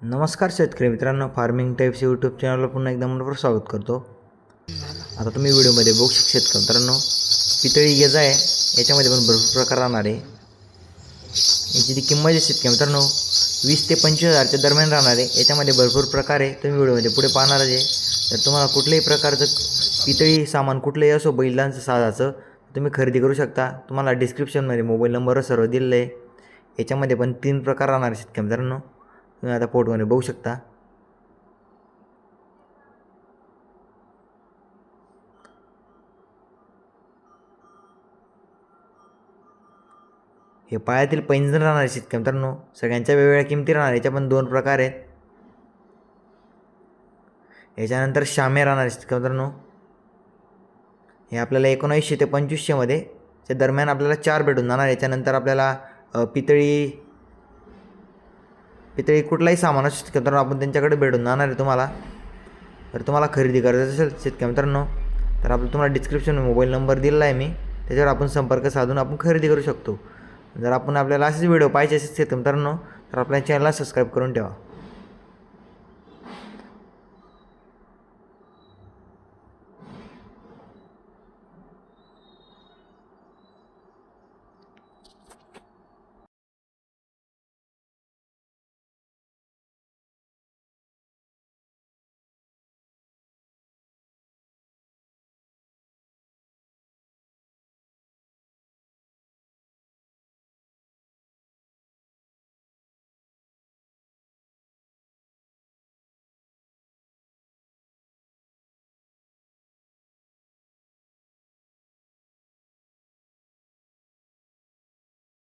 नमस्कार शेतकरी मित्रांनो फार्मिंग टाईप्स यूट्यूब चॅनलला पुन्हा एकदा मनपूर्वक स्वागत करतो. आता तुम्ही व्हिडिओमध्ये बघू शकता शेतकरी मित्रांनो पितळी गेज आहे याच्यामध्ये पण भरपूर प्रकार राहणार आहे. याची ती किंमत आहे शेतकरी मित्रांनो वीस ते पंचवीस हजारच्या दरम्यान राहणार आहे. याच्यामध्ये भरपूर प्रकार आहे तुम्ही व्हिडिओमध्ये पुढे पाहणार आहे. तर तुम्हाला कुठल्याही प्रकारचं पितळी सामान कुठलंही असो बैलांचं साधाचं तुम्ही खरेदी करू शकता. तुम्हाला डिस्क्रिप्शनमध्ये मोबाईल नंबर सर्व दिलेलं आहे. याच्यामध्ये पण तीन प्रकार राहणार आहे शेतकरी मित्रांनो. तुम्ही आता फोटोमध्ये बघू शकता. हे पायातील पैंजण राहणार शेतकरी मित्रांनो. सगळ्यांच्या वेगवेगळ्या किमती राहणार याच्या पण दोन प्रकार आहेत. याच्यानंतर शामे राहणार शेतकरी मित्रांनो. हे आपल्याला एकोणावीसशे ते पंचवीसशेमध्ये च्या दरम्यान आपल्याला चार भेटून जाणार याच्यानंतर आपल्याला पितळी पितळी कुठलाही सामान असू शेतकरी आपण त्यांच्याकडे भेटून जाणार आहे तुम्हाला. तर तुम्हाला खरेदी करायचं असेल शेतकऱ्या मित्रांनो तर आपण तुम्हाला डिस्क्रिप्शन मोबाईल नंबर दिलेला आहे मी. त्याच्यावर आपण संपर्क साधून आपण खरेदी करू शकतो. जर आपण आपल्याला असेच व्हिडिओ पाहिजे असेल शेतकऱ्या मित्रांनो तर आपल्या चॅनलला सबस्क्राईब करून ठेवा.